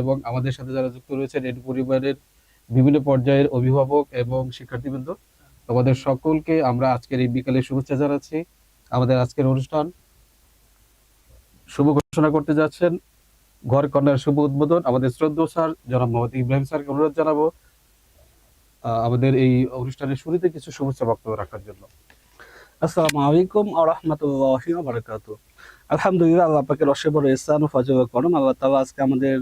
এবং আমাদের সাথে যারা যুক্ত রয়েছেন এডু পরিবারের বিভিন্ন পর্যায়ের অভিভাবক এবং শিক্ষার্থীবৃন্দ, তোমাদের সকলকে আমরা আজকের এই বিকালে শুভেচ্ছা জানাচ্ছি। আমাদের আজকের অনুষ্ঠান শুভ ঘোষণা করতে যাচ্ছেন ঘর কন্যার শুভ উদ্বোধন আমাদের শ্রদ্ধেয় স্যার জনাব মোহাম্মদ ইব্রাহিম স্যারকে অনুরোধ জানাব আমাদের এই অনুষ্ঠানের শুরুতে কিছু শুভেচ্ছা বক্তব্য রাখার জন্য। আসসালামু আলাইকুম আ রহমতুল্লাহি বারাকাত আলহামদুলিল্লাহ, আল্লাহ পাকের বড় ইহসান ও ফজল করম, আল্লাহ তাআলা আজকে আমাদের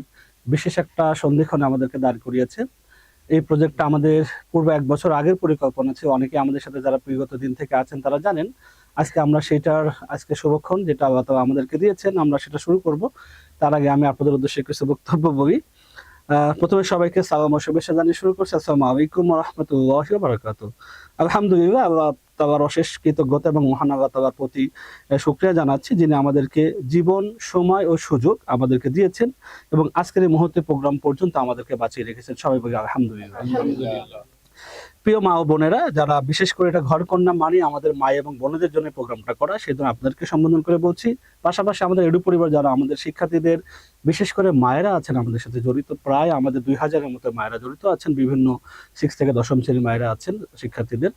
বিশেষ একটা সন্ধিক্ষণে আমাদেরকে দাঁড় করিয়েছে। এই প্রজেক্টটা আমাদের পূর্ব এক বছর আগের পরিকল্পনা ছিল। অনেকে আমাদের সাথে যারা বিগত দিন থেকে আছেন তারা জানেন, আজকে আমরা সেটার আজকে শুভক্ষণ যেটা আমাদেরকে দিয়েছেন, আমরা সেটা শুরু করব। তার আগে আমি আপনাদের উদ্দেশ্যে কিছু বক্তব্য বলি। প্রথমে সবাইকে সালাম শুভেচ্ছা জানিয়ে শুরু করছি। আসসালামু আলাইকুম রহমতুল্লাহ বারাকাতু আলহামদুলিল্লাহ, আল্লাহ তাআলার অশেষ কৃতজ্ঞতা এবং মহান আল্লাহ তালার প্রতি শুকরিয়া জানাচ্ছি যিনি আমাদেরকে জীবন, সময় ও সুযোগ আমাদেরকে দিয়েছেন এবং আজকের এই মুহূর্তে প্রোগ্রাম পর্যন্ত আমাদেরকে বাঁচিয়ে রেখেছেন। সবাই বলি আলহামদুলিল্লাহ। প্রিয় মা ও বোনেরা, যারা বিশেষ করে এটা ঘর কন্যা মানে আমাদের মা এবং বোনেদের জন্য প্রোগ্রামটা করা সেজন্য আপনাদেরকে সম্বোধন করে বলছি। পাশাপাশি আমাদের এডু পরিবার যারা আমাদের শিক্ষার্থীদের, বিশেষ করে মায়েরা আছেন আমাদের সাথে জড়িত, প্রায় আমাদের দুই হাজারের মতো মায়েরা জড়িত আছেন, বিভিন্ন সিক্স থেকে দশম শ্রেণির মায়েরা আছেন শিক্ষার্থীদের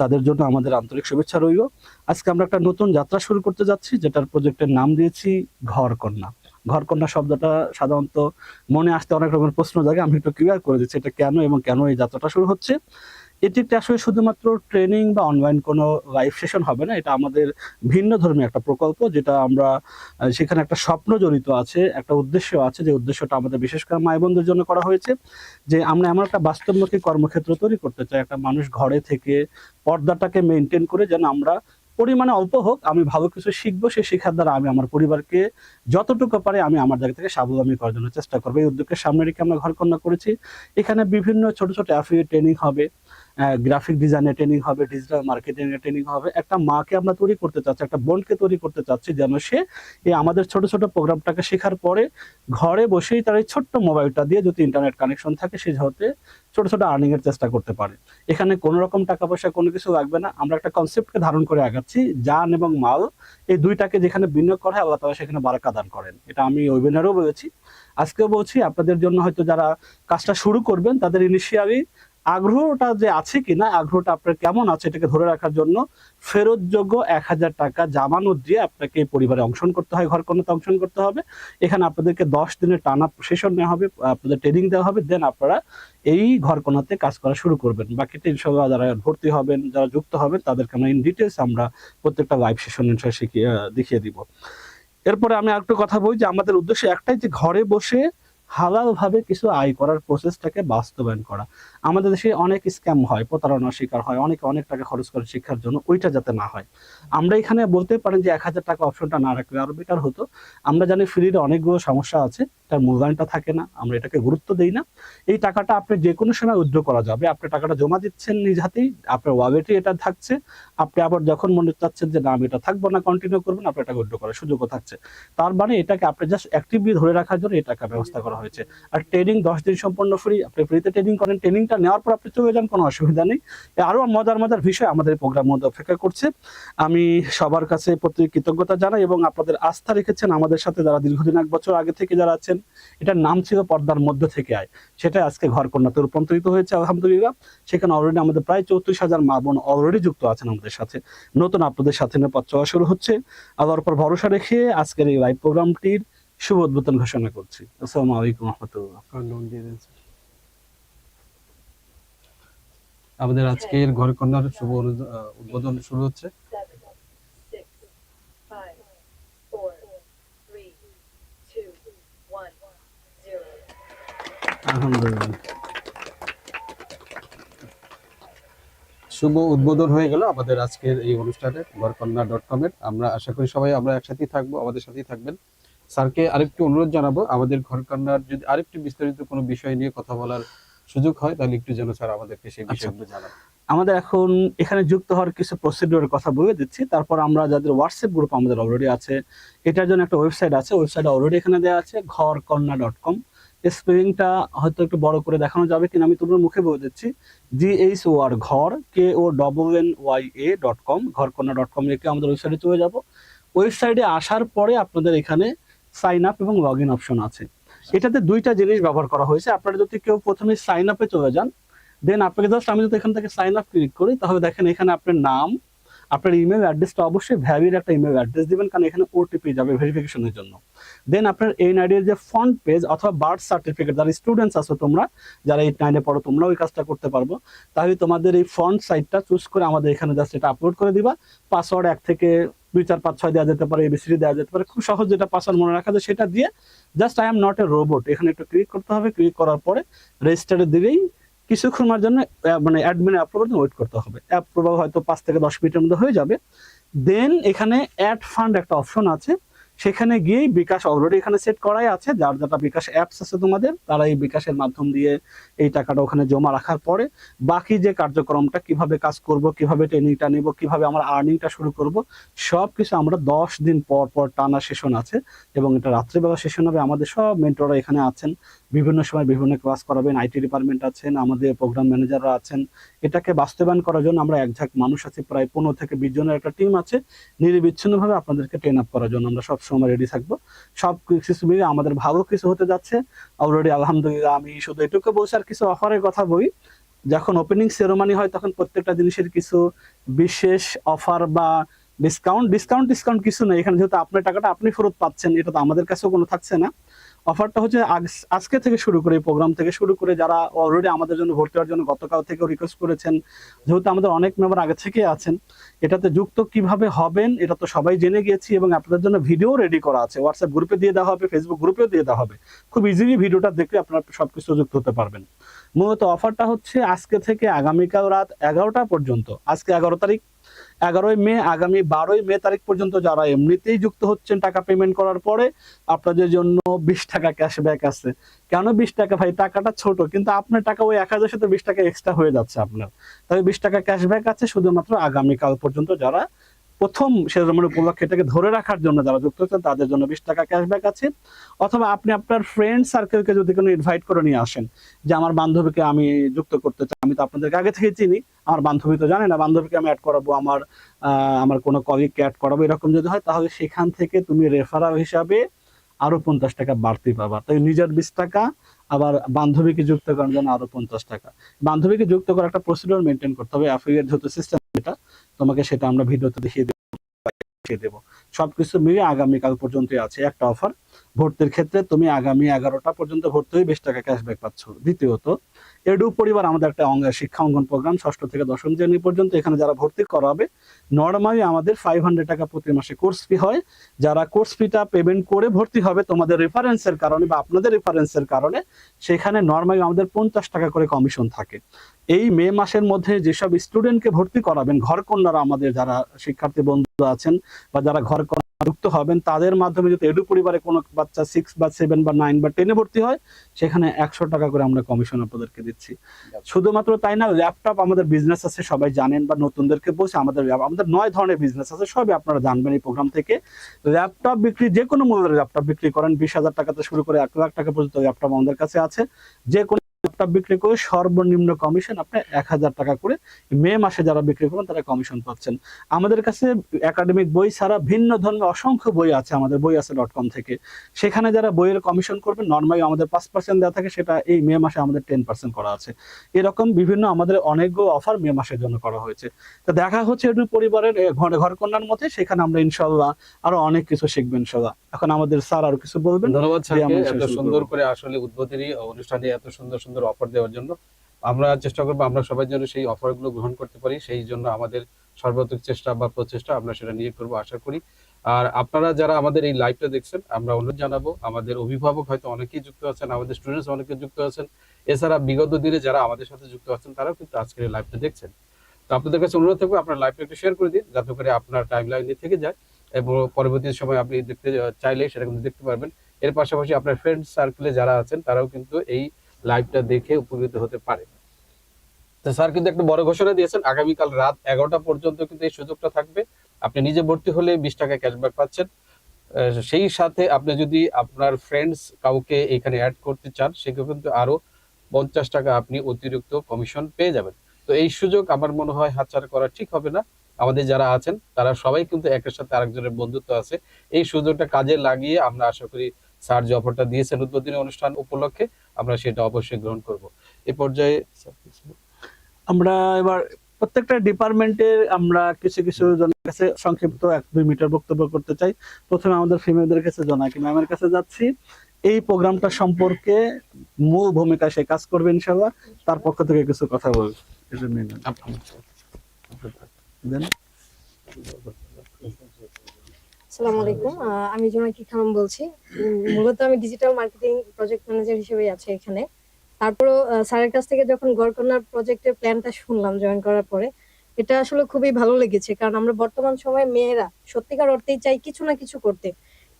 তাদের জন্য আমাদের আন্তরিক শুভেচ্ছা রইল। আজকে আমরা একটা নতুন যাত্রা শুরু করতে যাচ্ছি, যেটার প্রজেক্টের নাম দিয়েছি ঘর কন্যা ঘর কন্যা শব্দটা সাধারণত মনে আসতে অনেক রকমের প্রশ্ন জাগে, আমি একটু ক্লিয়ার করে দিচ্ছি এটা কেন এবং কেন এই যাত্রাটা শুরু হচ্ছে। এটি আসলে শুধুমাত্র ট্রেনিং বা অনলাইন কোনো লাইভ সেশন হবে না, এটা আমাদের ভিন্ন ধর্মী একটা প্রকল্প, যেটা আমরা সেখানে একটা স্বপ্ন জড়িত আছে, একটা উদ্দেশ্য আছে, যে উদ্দেশ্যটা আমাদের বিশেষ করে মায় বোনদের জন্য করা হয়েছে, যে আমরা এমন একটা বাস্তবমুখী কর্মক্ষেত্র তৈরি করতে চাই, একটা মানুষ ঘরে থেকে পর্দাটাকে মেনটেন করে যেন আমরা পরিমাণে অল্প হোক, আমি ভালো কিছু শিখব সেই শেখার দ্বারা আমি আমার পরিবারকে যতটুকু পারে আমি আমার জায়গা থেকে স্বাবলম্বী করার জন্য চেষ্টা করব। এই উদ্যোগকে সামনে রেখে আমরা ঘর কন্যা করেছি। এখানে বিভিন্ন ছোট ছোট অ্যাফিলিয়েট ট্রেনিং হবে। গ্রাফিক ডিজাইনের ট্রেনিং হবে ডিজিটাল মার্কেটিং এর ট্রেনিং হবে। একটা মাকে আমরা তৈরি করতে চাচ্ছি, একটা বোনকে তৈরি করতে চাচ্ছি যেন সে এই আমাদের ছোট ছোট প্রোগ্রামটাকে শেখার পরে ঘরে বসেই তার এই ছোট্ট মোবাইলটা দিয়ে যদি ইন্টারনেট কানেকশন থাকে, সে যাতে ছোট ছোট আর্নিং এর চেষ্টা করতে পারে। এখানে কোনো রকম টাকা পয়সা, কোনো কিছু লাগবে না। আমরা একটা কনসেপ্টকে ধারণ করে আগাচ্ছি যান এবং মাল এই দুইটাকে যেখানে বিনিয়োগ করা হয় আল্লাহ তাআলা সেখানে বারাকা দান করেন। এটা আমি ওয়েবিনারও বলেছি। আজকেও বলছি, আপনাদের জন্য হয়তো যারা কাজটা শুরু করবেন, তাদের ইনিশিয়ালি আগ্রহটা যে আছে কিনা, আগ্রহটা আপনার কেমন আছে এটাকে ধরে রাখার জন্য ফেরতযোগ্য এক হাজার টাকা জামানত দিয়ে আপনাকে পরিবারে অংশগ্রহণ করতে হয়, ঘর কর্মতে অংশগ্রহণ করতে হবে। এখানে আপনাদেরকে দশ দিনের টানা সেশন নেওয়া হবে, আপনাদের ট্রেনিং দেওয়া হবে দেন আপনারা এই ঘর কর্নাতে কাজ করা শুরু করবেন। বাকিটা ইনশাল্লাহ যারা ভর্তি হবেন, যারা যুক্ত হবেন, তাদেরকে আমরা ইন ডিটেলস আমরা প্রত্যেকটা লাইভ সেশন ইনশাল্লাহ শিখিয়ে, দেখিয়ে দিব। এরপরে আমি আরেকটু কথা বলি যে আমাদের উদ্দেশ্য একটাই যে ঘরে বসে হালাল ভাবে কিছু আয় করার প্রসেসটাকে বাস্তবায়ন করা। আমাদের দেশে অনেক স্ক্যাম হয়, প্রতারণার শিকার হয়, অনেকে অনেক টাকা খরচ করে শিক্ষার জন্য, ওইটা যাতে না হয়। আমরা এখানে বলতে পারেন যে এক হাজার টাকা অপশনটা না রাখলে আরও বেকার হতো। আমরা জানি ফ্রির অনেকগুলো সমস্যা আছে, তার মূল্যায়নটা থাকে না, আমরা এটাকে গুরুত্ব দিই না। এই টাকাটা আপনি যে কোনো সময় উইথড্র করা যাবে, আপনি টাকাটা জমা দিচ্ছেন নিজ হাতেই, আপনার ওয়ালেটে এটা থাকছে, আপনি আবার যখন মনে চাচ্ছেন যে না, আমি এটা থাকব না কন্টিনিউ করবেন, আপনি এটা উইথড্র করার সুযোগও থাকছে। তার মানে এটাকে আপনি জাস্ট অ্যাক্টিভলি ধরে রাখার জন্য এই টাকা ব্যবস্থা করা হয়েছে। আর ট্রেনিং দশ দিন সম্পূর্ণ ফ্রি আপনি ফ্রিতে ট্রেনিং করেন ট্রেনিংটা নেওয়ার পর আপনি চলে যান, কোনো অসুবিধা নেই। আরও মজার মজার বিষয় আমাদের প্রোগ্রাম মধ্যে অপেক্ষা করছে। আমি সবার কাছে প্রতি কৃতজ্ঞতা জানাই এবং আপনাদের আস্থা রেখেছেন আমাদের সাথে যারা দীর্ঘদিন এক বছর আগে থেকে যারা আছেন, এটার নাম ছিল পর্দার মধ্যে থেকে আয়। সেটা আজকে ঘর কন্যাতে রূপান্তরিত হয়েছে, আলহামদুলিল্লাহ। সেখানে অলরেডি আমাদের প্রায় চৌত্রিশ হাজার মা বোন অলরেডি যুক্ত আছেন আমাদের সাথে। নতুন আপনাদের সাথে নিয়ে পথ চলা শুরু হচ্ছে। আল্লাহর উপর ভরসা রেখে আজকের এই লাইভ প্রোগ্রামটির শুভ উদ্বোধন ঘোষণা করছি। আসসালামু আলাইকুম রহমতুল্লাহ। আমাদের আজকের ঘর কন্যার শুভ উদ্বোধন শুরু হচ্ছে. আলহামদুলিল্লাহ। শুভ উদ্বোধন হয়ে গেল আমাদের আজকের এই অনুষ্ঠানে ঘরকন্যা ডট কম কমের আমরা আশা করি সবাই আমরা একসাথেই থাকব আমাদের সাথেই থাকবেন। স্যারকে আরেকটু অনুরোধ জানাব আমাদের ঘরকন্যার যদি আরেকটু বিস্তারিত কোনো বিষয় নিয়ে কথা বলার সুযোগ হয় তাহলে একটু যেন স্যার আমাদেরকে সেই আচ্ছা। বিষয়গুলো জানান। আমাদের এখন এখানে যুক্ত হওয়ার কিছু প্রসিডিওর কথা বলে দিচ্ছি। তারপর আমরা যাদের হোয়াটসঅ্যাপ গ্রুপ আমাদের অলরেডি আছে এটার জন্য একটা ওয়েবসাইট আছে ওয়েবসাইট অলরেডি এখানে দেওয়া আছে ঘর কন্যা ডট কম স্পেলিংটা হয়তো একটু বড় করে দেখানো যাবে কিনা আমি তোমার মুখে বলে দিচ্ছি। জি এইচ ও আর ঘর K O double N Y A dot com ঘর কন্যা ডট কম রেখে আমাদের ওয়েবসাইটে চলে যাব। ওয়েবসাইটে আসার পরে আপনাদের এখানে সাইন আপ এবং লগ ইন অপশন আছে। এটাতে দুইটা জিনিস ব্যবহার করা হয়েছে। আপনারা যদি কেউ প্রথমে সাইন আপে চলে যান দেন আপনাকে জাস্ট আমি যদি এখান থেকে সাইন আপ ক্লিক করি, তাহলে দেখেন এখানে আপনার নাম, আপনার ইমেল অ্যাড্রেসটা অবশ্যই ভ্যালিড একটা ইমেল অ্যাড্রেস দিবেন, কারণ এখানে ওটিপি যাবে ভেরিফিকেশনের জন্য। দেন আপনার এই আইডির যে ফ্রন্ট পেজ অথবা বার্থ সার্টিফিকেট যারা স্টুডেন্টস আছো তোমরা, যারা এই নাইনে পড়ো তোমরা ওই কাজটা করতে পারব। তাহলে তোমাদের এই ফ্রন্ট সাইটটা চুজ করে আমাদের এখানে জাস্ট এটা আপলোড করে দিবা। পাসওয়ার্ড এক থেকে দুই, চার, পাঁচ, ছয় দেওয়া যেতে পারে এবিসিডি দেওয়া যেতে পারে। খুব সহজ যেটা পাসওয়ার্ড মনে রাখা যায়, সেটা দিয়ে just I am not a robot এখানে একটু ক্লিক করতে হবে ক্লিক করার পরে রেজিস্টারে দিলেই কিছুক্ষণের জন্য মানে অ্যাডমিনে অ্যাপ্রুভাল ওয়েট করতে হবে। অ্যাপ্রুভাল হয়তো পাঁচ থেকে দশ মিনিটের মধ্যে হয়ে যাবে। দেন এখানে অ্যাড ফান্ড একটা অপশন আছে। সেখানে গিয়েই বিকাশ অলরেডি এখানে সেট করাই আছে। যার যাটা বিকাশ অ্যাপস আছে তোমাদের, তারা এই বিকাশের মাধ্যম দিয়ে এই টাকাটা ওখানে জমা রাখার পরে বাকি যে কার্যক্রমটা, কীভাবে কাজ করব, কীভাবে ট্রেনিংটা নিব, কীভাবে আমরা আর্নিংটা শুরু করব সব কিছু আমরা দশ দিন পর পর টানা সেশন আছে এবং এটা রাত্রিবেলা সেশন হবে। আমাদের সব মেন্টররা এখানে আছেন। বিভিন্ন সময় বিভিন্ন ক্লাস করাবেন আইটি ডিপার্টমেন্ট আছেন, আমাদের প্রোগ্রাম ম্যানেজাররা আছেন। এটাকে বাস্তবায়ন করার জন্য আমরা এক ঝাঁক মানুষ আছে, প্রায় পনেরো থেকে বিশ জনের একটা টিম আছে। নিরবিচ্ছিন্নভাবে আপনাদেরকে ট্রেন আপ করার জন্য আমরা সবসময় রেডি থাকব। সব কিছু মিলিয়ে আমাদের ভালো কিছু হতে যাচ্ছে। অলরেডি আলহামদুলিল্লাহ আমি শুধু এটুকু বলছি, আর কিছু অফারের কথা বলি। যখন ওপেনিং সেরোমানি হয়, তখন প্রত্যেকটা জিনিসের কিছু বিশেষ অফার বা ডিসকাউন্ট ডিসকাউন্ট ডিসকাউন্ট কিছু নেই। এখানে যেহেতু আপনার টাকাটা আপনি ফেরত পাচ্ছেন, এটা তো আমাদের কাছেও কোনো থাকছে না। অফারটা হচ্ছে আজকে থেকে শুরু করে প্রোগ্রাম থেকে শুরু করে যারা অলরেডি আমাদের জন্য ভর্তি হওয়ার জন্য গতকাল থেকে রিকোয়েস্ট করেছেন, যেহেতু আমাদের অনেক মেম্বার আগে থেকে আছেন, এটাতে যুক্ত কীভাবে হবেন এটা তো সবাই জেনে গিয়েছি এবং আপনাদের জন্য ভিডিও রেডি করা আছে। হোয়াটসঅ্যাপ গ্রুপে দিয়ে দেওয়া হবে ফেসবুক গ্রুপেও দিয়ে দেওয়া হবে। খুব ইজিলি ভিডিওটা দেখে আপনারা সবকিছু যুক্ত হতে পারবেন। মূলত অফারটা হচ্ছে আজকে থেকে আগামীকাল রাত এগারোটা পর্যন্ত। আজকে এগারো তারিখ, এগারোই মে, আগামী বারোই মে তারিখ পর্যন্ত যারা এমনিতেই যুক্ত হচ্ছেন টাকা পেমেন্ট করার পরে, আপনাদের জন্য বিশ টাকা ক্যাশব্যাক আছে। কেন বিশ টাকা? ভাই, টাকাটা ছোট, কিন্তু আপনার টাকা ওই এক হাজার সাথে বিশ টাকা এক্সট্রা হয়ে যাচ্ছে আপনার। তবে বিশ টাকা ক্যাশব্যাক আছে শুধুমাত্র আগামীকাল পর্যন্ত যারা প্রথম সেরকমের উপলক্ষে এটাকে ধরে রাখার জন্য যারা যুক্ত হচ্ছেন তাদের জন্য বিশ টাকা ক্যাশব্যাক আছে। অথবা আপনি আপনার ফ্রেন্ড সার্কেলকে যদি কোনো ইনভাইট করে নিয়ে আসেন, যে আমার বান্ধবীকে আমি যুক্ত করতে চাই, আমি তো আপনাদেরকে আগে থেকে চিনি, আমার বান্ধবী তো জানে না, বান্ধবীকে আমি অ্যাড করাবো, আমার আমার কোনো কলিগকে অ্যাড করাবো, এরকম যদি হয়, তাহলে সেখান থেকে তুমি রেফারাল হিসাবে আরও পঞ্চাশ টাকা বাড়তি পাবা। তাই নিজের বিশ টাকা, আবার বান্ধবীকে যুক্ত করার জন্য আরও পঞ্চাশ টাকা। বান্ধবীকে যুক্ত করার একটা প্রসিডিওর মেনটেন করতে হবে অ্যাফিলিয়েট যেহেতু সিস্টেম এটা তোমাকে সেটা আমরা ভিডিওতে দেখিয়ে দেবো দেখিয়ে দেবো। সবকিছু মিলিয়ে আগামীকাল পর্যন্তই আছে একটা অফার। ভর্তির ক্ষেত্রে তুমি আগামী এগারোটা পর্যন্ত ভর্তি হয়ে বিশ টাকা ক্যাশব্যাক পাচ্ছ। দ্বিতীয়ত এডু পরিবার আমাদের একটা অঙ্গ, শিক্ষা অঙ্গন প্রোগ্রাম ষষ্ঠ থেকে দশম শ্রেণি পর্যন্ত এখানে যারা ভর্তি করাবে নর্মালি আমাদের ফাইভ হান্ড্রেড টাকা প্রতি মাসে কোর্স ফি হয়। যারা কোর্স ফিটা পেমেন্ট করে ভর্তি হবে, তোমাদের রেফারেন্সের কারণে বা আপনাদের রেফারেন্সের কারণে, সেখানে নর্মালি আমাদের পঞ্চাশ টাকা করে কমিশন থাকে। এই মে মাসের মধ্যে যেসব স্টুডেন্টকে ভর্তি করাবেন ঘর কন্যারা আমাদের যারা শিক্ষার্থী বন্ধু আছেন বা যারা ঘরকন্যা যুক্ত হবেন তাদের মাধ্যমে যদি এডু পরিবারে কোনো বাচ্চা সিক্স বা সেভেন বা নাইন বা টেনে ভর্তি হয় সেখানে একশো টাকা করে আমরা কমিশন আপনাদেরকে দিচ্ছি। শুধুমাত্র তাই না ল্যাপটপ আমাদের বিজনেস আছে সবাই জানেন বা নতুনদেরকে বলছে আমাদের আমাদের নয় ধরনের বিজনেস আছে সবই আপনারা জানবেন এই প্রোগ্রাম থেকে। ল্যাপটপ বিক্রি যে কোনো মূল্যের ল্যাপটপ বিক্রি করেন বিশ হাজার টাকাতে শুরু করে এক লাখ টাকা পর্যন্ত ল্যাপটপ আমাদের কাছে আছে। যে কোনো ল্যাপটপ বিক্রি করে সর্বনিম্ন কমিশন আপনি এক হাজার টাকা করে মে মাসে যারা বিক্রি করবেন তারা কমিশন পাচ্ছেন। আমাদের কাছে একাডেমিক বই ছাড়া ভিন্ন ধরনের অসংখ্য বই আছে আমাদের বই আছে ডট কম থেকে। সেখানে যারা বইয়ের কমিশন করবেন নর্মালি আমাদের পাঁচ পার্সেন্ট দেওয়া থাকে সেটা এই মে মাসে আমাদের টেন পার্সেন্ট করা আছে। এরকম বিভিন্ন আমাদের অনেকগুলো অফার মে মাসের জন্য করা হয়েছে। তো দেখা হচ্ছে একটু পরিবারের ঘরে ঘর কন্যার মধ্যে সেখানে আমরা ইনশাল্লাহ আরও অনেক কিছু শিখবেন ইনশাল্লাহ এখন আমাদের স্যার আরও কিছু বলবেন? ধন্যবাদ সুন্দর করে আসলে উদ্বোধনী অনুষ্ঠানে এত সুন্দর সুন্দর অফার দেওয়ার জন্য। আমরা চেষ্টা করব, আমরা সবাই যেন সেই অফারগুলো গ্রহণ করতে পারি, সেই জন্য আমাদের সর্বাত্মক চেষ্টা বা প্রচেষ্টা আমরা সেটা নিয়ে করব আশা করি। আর আপনারা যারা আমাদের এই লাইভটা দেখছেন, আমরা অনুরোধ জানাব, আমাদের অভিভাবক হয়তো অনেকেই যুক্ত আছেন, আমাদের স্টুডেন্টস অনেকে যুক্ত আছেন। এছাড়া বিগত দিনে যারা আমাদের সাথে যুক্ত আছেন, তারাও কিন্তু আজকের এই লাইভটা দেখছেন। তো আপনাদের কাছে অনুরোধ থাকবে, আপনার লাইভটা একটু শেয়ার করে দিন, যাতে করে আপনার টাইম লাইনে থেকে যায় এবং পরবর্তী সময় আপনি দেখতে চাইলে সেটা কিন্তু দেখতে পারবেন। এর পাশাপাশি আপনার ফ্রেন্ড সার্কেলে যারা আছেন, তারাও কিন্তু এই লাইভটা দেখে উপকৃত হতে পারে। তো স্যার কিন্তু একটা বড় ঘোষণা দিয়েছেন, আগামীকাল রাত এগারোটা পর্যন্ত কিন্তু এই সুযোগটা থাকবে। আপনি নিজে ভর্তি হলে বিশ টাকা ক্যাশব্যাক পাচ্ছেন। সেই সাথে আপনি যদি আপনার ফ্রেন্ডস কাউকে এখানে অ্যাড করতে চান, সেক্ষেত্রে কিন্তু আরও পঞ্চাশ টাকা আপনি অতিরিক্ত কমিশন পেয়ে যাবেন। তো এই সুযোগ আমার মনে হয় হাতছাড়া করা ঠিক হবে না। আমাদের যারা আছেন, তারা সবাই কিন্তু একের সাথে আরেকজনের বন্ধুত্ব আছে। এই সুযোগটা কাজে লাগিয়ে আমরা আশা করি স্যার যে অফারটা দিয়েছেন উদ্বোধনী অনুষ্ঠান উপলক্ষে আমরা সেটা অবশ্যই গ্রহণ করব। এই পর্যায়ে আমরা এবার প্রত্যেকটা ডিপার্টমেন্টের আমরা কিছু কিছু জনের কাছে সংক্ষিপ্ত এক দুই মিটার বক্তব্য করতে চাই। প্রথমে আমাদের ফিমেলদের কাছে জনাকি ম্যামের কাছে যাচ্ছি। এই প্রোগ্রামটা সম্পর্কে মূল ভূমিকা সে কাজ করবে ইনশাল্লাহ তার পক্ষ থেকে কিছু কথা বলবে। আসসালামু আলাইকুম। আমি জোনাকি খানম বলছি। মূলত আমি ডিজিটাল মার্কেটিং প্রজেক্ট ম্যানেজার হিসেবে আছি এখানে। তারপরও স্যারের কাছ থেকে যখন প্রজেক্টের প্ল্যানটা শুনলাম জয়েন করার পরে এটা আসলে খুবই ভালো লেগেছে। কারণ আমরা বর্তমান সময়ে মেয়েরা সত্যিকার অর্থেই চাই কিছু না কিছু করতে।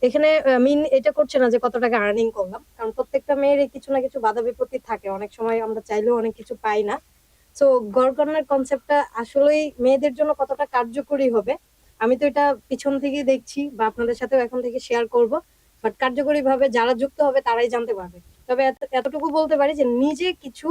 এখানে মিন এটা করছে না যে কত টাকা আর্নিং করলাম। কারণ প্রত্যেকটা মেয়েরই কিছু না কিছু বাধা বিপত্তি থাকে। অনেক সময় আমরা চাইলেও অনেক কিছু পাই না। তো গড়কন্যার কনসেপ্টটা আসলেই মেয়েদের জন্য কতটা কার্যকরী হবে আমি তো এটা পিছন থেকে দেখছি বা আপনাদের সাথেও এখন থেকে শেয়ার করব। বাট কার্যকরী ভাবে যারা যুক্ত হবে তারাই জানতে পারবে। তবে এতটুকু বলতে পারি যে নিজে কিছু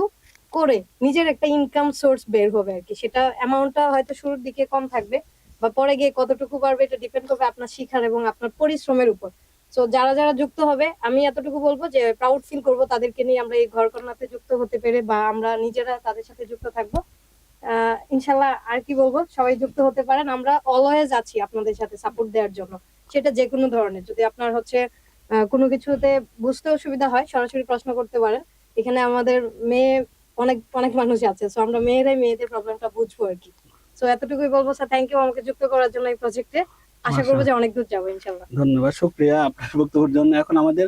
করে নিজের একটা ইনকাম সোর্স বের হবে আর কি। সেটা অ্যামাউন্টটা হয়তো শুরুর দিকে কম থাকবে বা পরে গিয়ে কতটুকু পারবে এটা ডিপেন্ড করবে আপনার শিখার এবং আপনার পরিশ্রমের উপর। তো যারা যারা যুক্ত হবে, আমি এতটুকু বলব যে প্রাউড ফিল করব তাদেরকে নিয়ে আমরা এই ঘর কন্যাতে যুক্ত হতে পেরে বা আমরা নিজেরা তাদের সাথে যুক্ত থাকব। ইনশাল্লাহ আর কি বলব? সবাই যুক্ত হতে পারেন। আমরা অলওয়েজ আছি আপনাদের সাথে সাপোর্ট দেওয়ার জন্য। সেটা যে কোনো ধরনের। যদি আপনার হচ্ছে কোনো কিছুতে বুঝতে অসুবিধা হয় সরাসরি প্রশ্ন করতে পারেন। এখানে আমাদের মেয়ে অনেক অনেক মানুষ আছে। সো আমরা মেয়েরাই মেয়েদের প্রবলেমটা বুঝব আর কি। সো এতটুকুই বলব স্যার থ্যাংক ইউ আমাকে যুক্ত করার জন্য এই প্রজেক্টে আশা করব যে অনেক দূর যাব ইনশাল্লাহ। ধন্যবাদ। শুক্রিয়া আপনার বক্তব্যের জন্য এখন আমাদের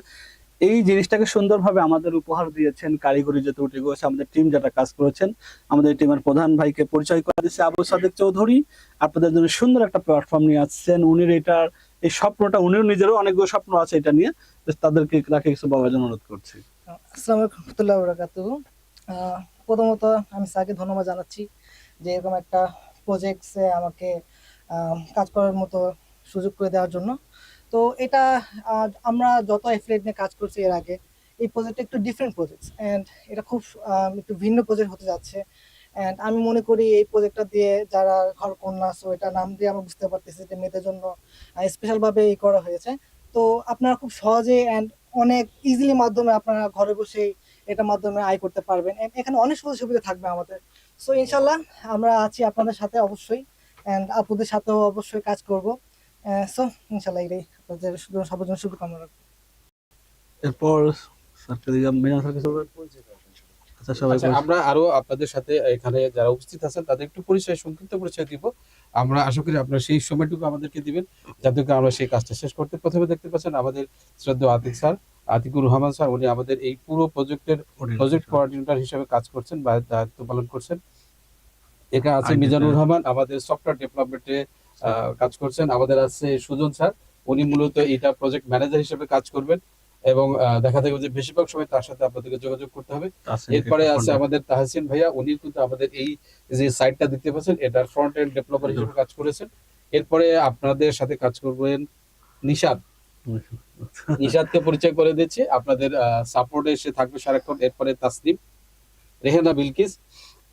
এই জিনিসটাকে সুন্দরভাবে আমাদের উপহার দিয়েছেন কারিগরি যে ত্রুটিগুলো আছে আমাদের টিম যেটা কাজ করেছেন, আমাদের টিমের প্রধান ভাইকে পরিচয় করে দিচ্ছে আবু সাদেক চৌধুরী। আপনাদের জন্য সুন্দর একটা প্ল্যাটফর্ম নিয়ে আসছেন। উনি এটার, এই স্বপ্নটা, উনিও নিজেরও অনেকগুলো স্বপ্ন আছে এটা নিয়ে। তাদেরকে, তাকে কিছু বলার জন্য অনুরোধ করছি। আসসালামু আলাইকুম প্রথমত আমি স্যারকে ধন্যবাদ জানাচ্ছি যে এরকম একটা প্রজেক্টসে আমাকে কাজ করার মতো সুযোগ করে দেওয়ার জন্য। তো এটা আমরা যত অ্যাফিলিয়েট নিয়ে কাজ করছি এর আগে, এই প্রজেক্টটা একটু ডিফারেন্ট প্রজেক্ট অ্যান্ড এটা খুব একটু ভিন্ন প্রজেক্ট হতে যাচ্ছে। অ্যান্ড আমি মনে করি এই প্রজেক্টটা দিয়ে যারা ঘর কন্যা সো এটা নাম দিয়ে আমরা বুঝতে পারতেছি যে মেয়েদের জন্য স্পেশালভাবে এই করা হয়েছে। তো আপনারা খুব সহজে অ্যান্ড অনেক ইজিলি মাধ্যমে আপনারা ঘরে বসেই এটার মাধ্যমে আয় করতে পারবেন। And এখানে অনেক সুযোগ সুবিধা থাকবে আমাদের। সো ইনশাল্লাহ আমরা আছি আপনাদের সাথে অবশ্যই। অ্যান্ড আপুদের সাথেও অবশ্যই কাজ করব। সো ইনশাল্লাহ এটাই। আপনাদের শুধু- সবার জন্য শুভকামনা রাখব। এরপর? আচ্ছা সবাই আচ্ছা, আমরা আরও আপনাদের সাথে এখানে যারা উপস্থিত আছেন তাদের একটু পরিচয় সংক্ষিপ্ত পরিচয় দিব। আমরা আশা করি আপনারা সেই সময়টুকু আমাদেরকে দিবেন যাতে করে আমরা সেই কাজটা শেষ করতে প্রথমে দেখতে পাচ্ছেন আমাদের শ্রদ্ধেয় আতিক স্যার আতিকুর রহমান স্যার উনি আমাদের এই পুরো প্রজেক্টের প্রজেক্ট কোঅর্ডিনেটর হিসেবে কাজ করছেন বা দায়িত্ব পালন করছেন। এখানে আছে মিজানুর রহমান আমাদের সফটওয়্যার ডেভেলপমেন্টে কাজ করছেন। আমাদের আছে সুজন স্যার উনি মূলত এটা প্রজেক্ট ম্যানেজার হিসেবে কাজ করবেন এবং দেখা যাবে যে বেশিরভাগ সময় তার সাথে আপনাদেরকে যোগাযোগ করতে হবে। এরপরে আছে আমাদের তাহসিন ভাইয়া উনি কিন্তু আমাদের এই যে সাইটটা দিতে পাচ্ছেন এটার ফ্রন্ট এন্ড ডেভেলপার হিসেবে কাজ করেছেন। এরপরে আপনাদের সাথে কাজ করবেন নিশাদ। নিশাদকে পরিচয় করে দিচ্ছি। আপনাদের সাপোর্টে সে থাকবে সারাক্ষণ। এরপরে তাসলিম রেহেনা বিলকিস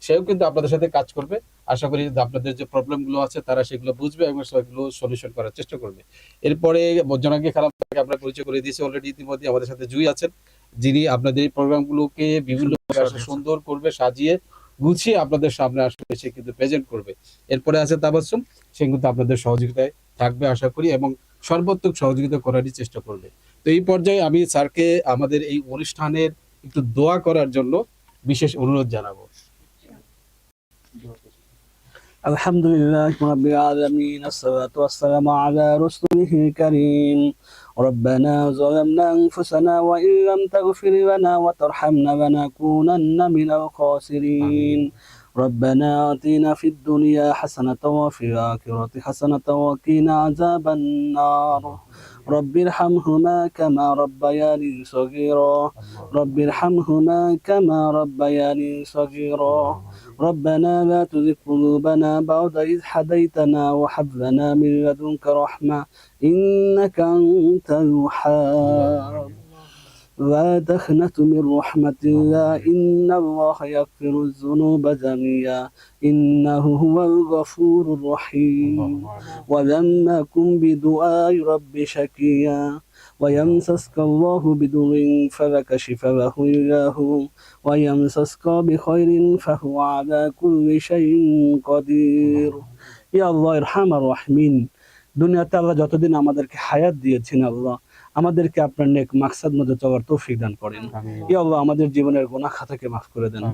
সেও কিন্তু আপনাদের সাথে কাজ করবে। আশা করি আপনাদের যে প্রবলেমগুলো আছে তারা সেগুলো বুঝবে এবং সেগুলো সলিউশন করার চেষ্টা করবে। এরপরে জনাকি খারাপ আমরা পরিচয় করে দিয়েছি অলরেডি ইতিমধ্যে আমাদের সাথে জুই আছেন যিনি আপনাদের এই প্রোগ্রামগুলোকে বিভিন্ন সুন্দর করবে সাজিয়ে গুছিয়ে আপনাদের সামনে আসবে সে কিন্তু প্রেজেন্ট করবে। এরপরে আছে তাবাসুম সে কিন্তু আপনাদের সহযোগিতায় থাকবে আশা করি এবং সর্বাত্মক সহযোগিতা করারই চেষ্টা করবে। তো এই পর্যায়ে আমি স্যারকে আমাদের এই অনুষ্ঠানের একটু দোয়া করার জন্য বিশেষ অনুরোধ জানাব। الحمد لله رب العالمين الصلاة والسلام على رسوله الكريم. ربنا ظلمنا أنفسنا وإن لم تغفر لنا وترحمنا لنكونن من الخاسرين. ربنا آتنا في الدنيا حسنة وفي الآخرة حسنة وقنا عذاب النار. رب ارحمهما كما ربياني صغيرا. رب ارحمهما كما ربياني صغيرا. ربنا لا تزغ قلوبنا بعد إذ هديتنا وهب لنا من لدنك رحمة إنك أنت الوهاب. لا تخنة من رحمة الله إن الله يغفر الذنوب جميعا إنه هو الغفور الرحيم. ولم أكن بدعاء رب شقيا. ويمسسك الله بضر فلا كشف له إلا هو ويمسسك بخير فهو على كل شيء قدير ইয়া আল্লাহ ইরহামার রাহমিন দুনিয়াতে আল্লাহ যতদিন আমাদেরকে হায়াত দিয়েছেন আল্লাহ আমাদেরকে আপনার নেক মাকসাদ মধ্যে চলার তৌফিক দান করেন। ইয়া আল্লাহ আমাদের জীবনের গোনাহ খাতাকে মাফ করে দেন।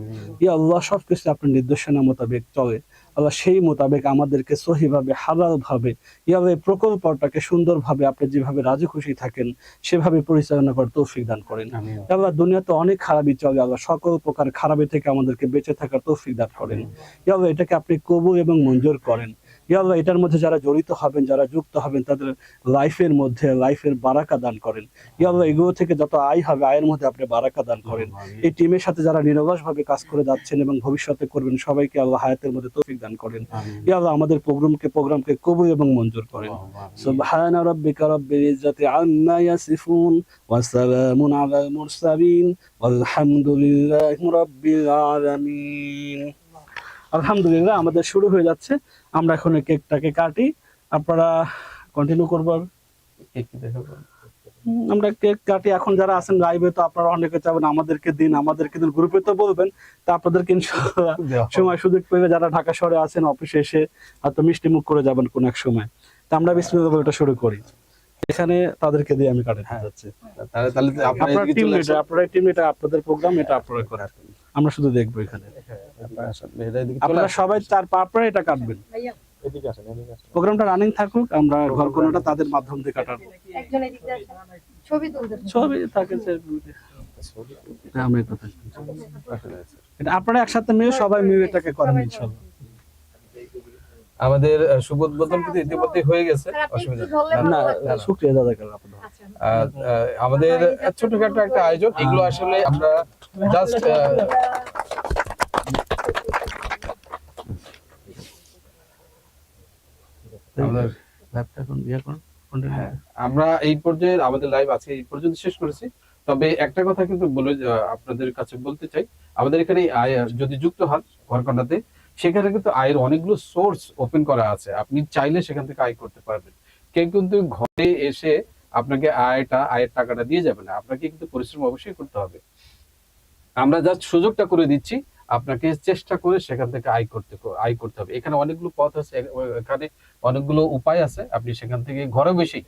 ইয়া আল্লাহ সবকিছু আপনার নির্দেশনা মোতাবেক চলে। আল্লাহ সেই মোতাবেক আমাদেরকে সহিভাবে হালাল ভাবে ইয়া আল্লাহ প্রকল্পটাকে সুন্দরভাবে আপনি যেভাবে রাজি খুশি থাকেন সেভাবে পরিচালনা করার তৌফিক দান করেন। আল্লাহ দুনিয়াতে অনেক খারাপই চলে। আল্লাহ সকল প্রকার খারাপি থেকে আমাদেরকে বেঁচে থাকার তৌফিক দান করেন। ইয়া আল্লাহ এটাকে আপনি কবুল এবং মঞ্জুর করেন। ইয়া আল্লাহ এটার মধ্যে যারা জড়িত হবেন যারা যুক্ত হবেন তাদের লাইফের মধ্যে লাইফের বারাকা দান করেন ইয়া আল্লাহ এগুলো থেকে যত আয় হবে আয়ের মধ্যে আপনি বারাকা দান করেন এই টিমের সাথে যারা নিরলস ভাবে কাজ করে যাচ্ছেন এবং ভবিষ্যতে করবেন সবাইকে আল্লাহ হায়াতের মধ্যে তৌফিক দান করেন ইয়া আল্লাহ আমাদের প্রোগ্রামকে প্রোগ্রামকে কবুল এবং মঞ্জুর করেন سبحان ربك رب العزة عما يصفون وسلام على المرسلين والحمد لله رب العالمين আলহামদুলিল্লাহ আমাদের শুরু হয়ে যাচ্ছে। আমরা এখন কেকটাকে কাটি। আপনারা কন্টিনিউ করবার কে কি দেখাবো? আমরা কেক কাটি। এখন যারা আছেন লাইভে তো আপনারা অনেকে চাবেন আমাদেরকে দিন আমাদেরকে দিন। গ্রুপে তো বলবেন তা আপনাদেরকে সময় সুযোগ পেলে যারা ঢাকা শহরে আছেন অফিসে এসে হয়তো মিষ্টি মুখ করে যাবেন কোন এক সময়। তা আমরা বলে এটা শুরু করি। এখানে তাদেরকে দিয়ে আমি কাটাতে হ্যাঁ। যাচ্ছি। তাহলে তাহলে আপনারা টিম লিডার। আপনার টিম লিডার আপনাদের প্রোগ্রাম এটা আপনারা করেন। আমরা শুধু দেখব এখানে। আপনারা। সবাই চার পা আপনারা এটা কাটবেন। প্রোগ্রামটা রানিং থাকুক আমরা ঘর কোনোটা তাদের মাধ্যম দিয়ে কাটাবো। একজন এদিক দিয়ে আসেন। ছবি থাকে আমরা কথা। এটা আপনারা একসাথে মেয়ে সবাই মিলে এটাকে করেন ইনশাল্লাহ। আমাদের শুভ উদ্বোধন কিন্তু ইতিমধ্যে হয়ে গেছে অসুবিধা না শুক্রিয়া দাদা আচ্ছা। আহ, আমাদের ছোটখাটো একটা আয়োজন এগুলো আসলে আমরা জাস্ট ইয়ে হ্যাঁ, আমরা এই পর্যায়ে আমাদের লাইভ আছে এই পর্যন্ত শেষ করেছি। তবে একটা কথা কিন্তু বলে আপনাদের কাছে বলতে চাই আমাদের এখানে যদি যুক্ত হন ঘরকন্ডাতে সেখানে কিন্তু আয়ের অনেকগুলো সোর্স ওপেন করা আছে। আপনি চাইলে সেখান থেকে আয় করতে পারবেন। কেউ কিন্তু ঘরে এসে আপনাকে আয়টা, আয়ের টাকাটা দিয়ে যাবে না। আপনাকে কিন্তু পরিশ্রম অবশ্যই করতে হবে। আমরা জাস্ট সুযোগটা করে দিচ্ছি, আপনাকে চেষ্টা করে সেখান থেকে আয় করতে আয় করতে হবে। এখানে অনেকগুলো পথ আছে এখানে অনেকগুলো উপায় আছে। আপনি সেখান থেকে ঘরে বসেই,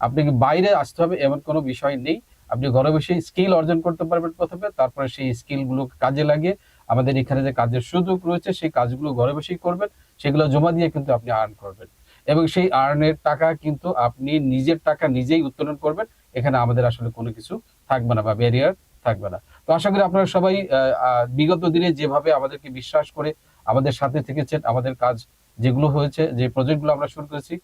আপনাকে বাইরে আসতে হবে, এমন কোনো বিষয় নেই। আপনি ঘরে বসেই স্কিল অর্জন করতে পারবেন প্রথমে, তারপরে সেই স্কিলগুলো কাজে লাগিয়ে আমাদের এখানে যে কাজের সুযোগ রয়েছে, সেই কাজগুলো ঘরে বসেই করবেন। সেগুলো জমা দিয়ে কিন্তু আপনি আর্ন করবেন। এবং সেই আর্নের টাকা কিন্তু আপনি নিজের টাকা নিজেই উত্তোলন করবেন। এখানে আমাদের আসলে কোনো কিছু থাকবে না বা ব্যারিয়ার থাকবে না। তো আশা করি আপনারা সবাই বিগত দিনে যেভাবে আমাদেরকে বিশ্বাস করে আমাদের সাথে থেকেছেন, আমাদের কাজ যেগুলো হয়েছে, যে প্রজেক্টগুলো আমরা শুরু করেছি,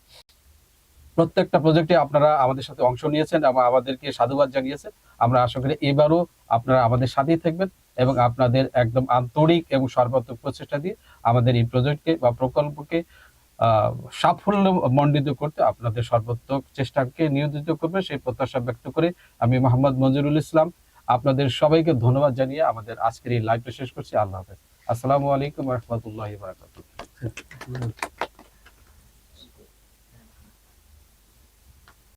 প্রত্যেকটা প্রজেক্টে আপনারা আমাদের সাথে অংশ নিয়েছেন এবং আমাদেরকে সাধুবাদ জানিয়েছেন। আমরা আশা করি এবারও আপনারা আমাদের সাথেই থাকবেন। এবং আপনাদের একদম আন্তরিক এবং সর্বাত্মক প্রচেষ্টা দিয়ে আমাদের এই প্রজেক্টকে বা প্রকল্পকে সাফল্য মণ্ডিত করতে আপনাদের সর্বাত্মক চেষ্টাকে নিয়োজিত করবে। সেই প্রত্যাশা ব্যক্ত করে আমি মোহাম্মদ মঞ্জুরুল ইসলাম। আপনাদের সবাইকে ধন্যবাদ জানিয়ে আমাদের আজকের এই লাইভটা শেষ করছি। আল্লাহ হাফেজ। আসসালামু আলাইকুম রহমতুল্লাহ বারাকাতুহ।